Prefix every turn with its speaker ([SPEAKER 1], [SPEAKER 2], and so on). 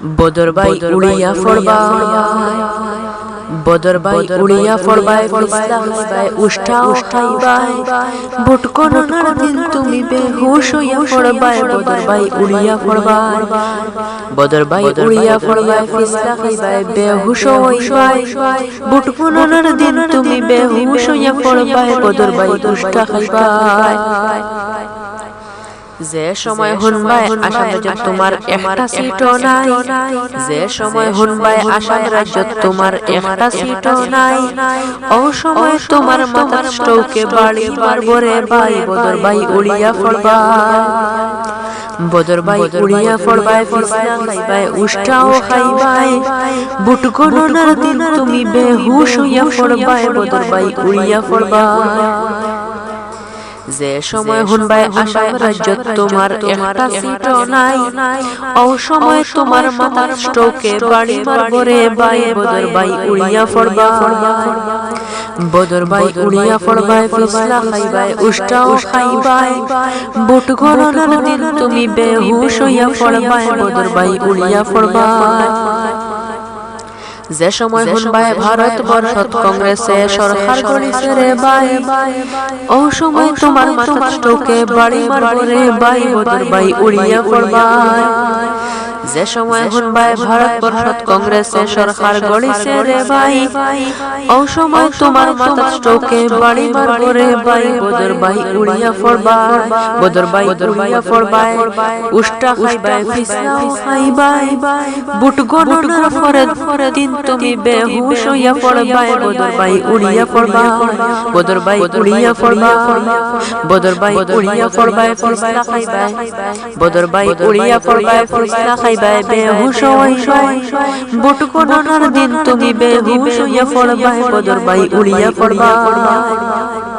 [SPEAKER 1] বদরবাই উড়িয়া ফরবাই বদরবাই উড়িয়া ফরবাই ফিসলাবাই উষ্ঠা উষ্ঠাইবাই বুটকোন দিন তুমি বেহুশ হইয়া ফরবাই বদরবাই উড়িয়া ফরবাই বদরবাই উড়িয়া ফরবাই ফিসলাবাই বেহুশ হইবাই বুটকোন দিন তুমি বেহুশ হইয়া ফরবাই বদরবাই উষ্ঠা খাইবাই যে সময় হুনবাই আসাম রাজ্যত তোমার একটা সিটও নাই। যে সময় হুনবাই আসাম রাজ্যত তোমার একটা সিটও নাই। ও সময় তোমার মাথার স্ট্রোকে বাড়ি বারবরে বাই বদর বাই উড়িয়া ফড়বা বদর বাই উড়িয়া ফড়বাই ফিসনা খাইবাই উষ্টাও খাইবাই বুট গণনার দিন তুমি বেহুশ হইয়া ফড়বাই বদর বাই উড়িয়া ফড়বাই যে সময় হুনবাই আসাম রাজ্যত তোমার একটা সিটও নাই। ও সময় তোমার মাথার স্ট্রোকে বাড়ি মারবরে বাই বদর বাই উড়িয়া ফড়বা বদর বাই উড়িয়া ফড়বাই ফিসলা খাইবাই উষ্টাও খাইবাই। বুট গণনার দিন তুমি বেহুশ হইয়া ফড়বাই বদর বাই উড়িয়া ফড়বাই যে সময় হুনবাই ভারত বর্ষত কংগ্রেসে সরকার করিছে রে বাই ও সময় তোমার মাথা স্টোকে বাড়ি মারবো রে বাই বদর বাই উড়িয়া পড়বাই। যে সময় হুনবাই ভারত বর্ষত কংগ্রেসে সরকার গড়িছে রে ভাই ও সময় তোমার মাথা স্টোকে বাড়ি মারবো রে ভাই বদর ভাই উড়িয়া ফরবাই বদর ভাই উড়িয়া ফরবাই উষ্টা খাইবাই ফিসলাও খাইবাই বুট গণনার ফরে ফরে দিন তুমি বেহুশ হইয়া পড়বাই বদর ভাই উড়িয়া ফরবাই বদর ভাই উড়িয়া ফরবাই বদর ভাই উড়িয়া ফরবাই ফিসলা খাইবাই বদর ভাই উড়িয়া ফরবাই ফিসলা খাইবাই বেহুশ হইবাই বটুকো গণনার দিন তুমি বেহুশ হইয়া পড়বাই বদর ভাই উড়িয়া পড়বাই